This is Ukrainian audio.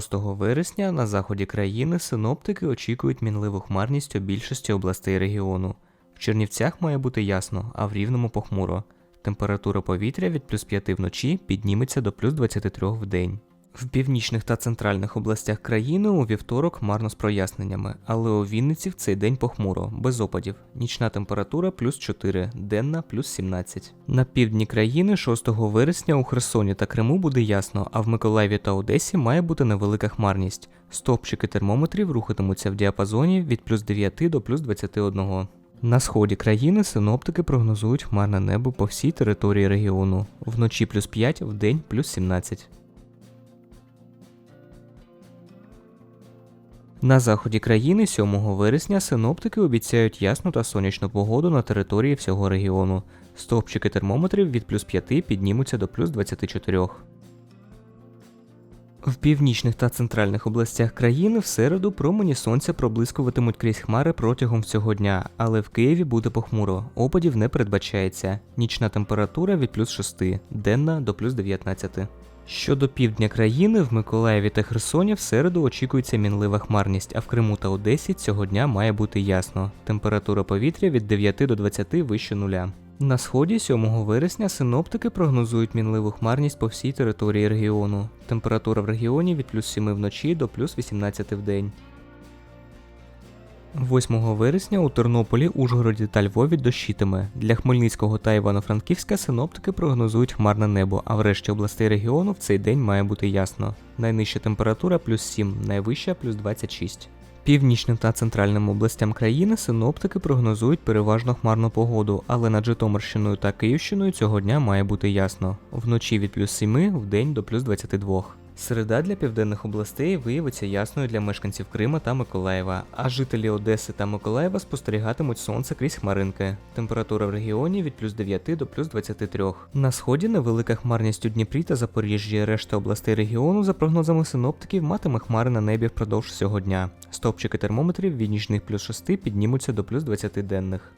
6 вересня на заході країни синоптики очікують мінливу хмарність у більшості областей регіону. В Чернівцях має бути ясно, а в Рівному похмуро. Температура повітря від плюс 5 вночі підніметься до плюс 23 в день. В північних та центральних областях країни у вівторок хмарно з проясненнями, але у Вінниці в цей день похмуро, без опадів. Нічна температура плюс 4, денна плюс 17. На півдні країни 6 вересня у Херсоні та Криму буде ясно, а в Миколаєві та Одесі має бути невелика хмарність. Стопчики термометрів рухатимуться в діапазоні від плюс 9 до плюс 21. На сході країни синоптики прогнозують хмарне небо по всій території регіону. Вночі плюс 5, вдень плюс 17. На заході країни 7 вересня синоптики обіцяють ясну та сонячну погоду на території всього регіону. Стовпчики термометрів від плюс 5 піднімуться до плюс 24. В північних та центральних областях країни в середу промені сонця проблискуватимуть крізь хмари протягом всього дня, але в Києві буде похмуро, опадів не передбачається. Нічна температура від плюс 6, денна до плюс 19. Щодо півдня країни, в Миколаєві та Херсоні в середу очікується мінлива хмарність, а в Криму та Одесі цього дня має бути ясно. Температура повітря від 9 до 20 вище нуля. На сході 7 вересня синоптики прогнозують мінливу хмарність по всій території регіону. Температура в регіоні від плюс 7 вночі до плюс 18 в день. 8 вересня у Тернополі, Ужгороді та Львові дощитиме. Для Хмельницького та Івано-Франківська синоптики прогнозують хмарне небо, а в решті областей регіону в цей день має бути ясно. Найнижча температура плюс 7, найвища плюс 26. Північним та центральним областям країни синоптики прогнозують переважно хмарну погоду, але над Житомирщиною та Київщиною цього дня має бути ясно. Вночі від плюс 7, вдень до плюс 22. Середа для південних областей виявиться ясною для мешканців Крима та Миколаєва, а жителі Одеси та Миколаєва спостерігатимуть сонце крізь хмаринки. Температура в регіоні від плюс 9 до плюс 23. На сході невелика хмарність у Дніпрі та Запоріжжі. Решта областей регіону, за прогнозами синоптиків, матиме хмари на небі впродовж всього дня. Стопчики термометрів від нічних плюс 6 піднімуться до плюс 20 денних.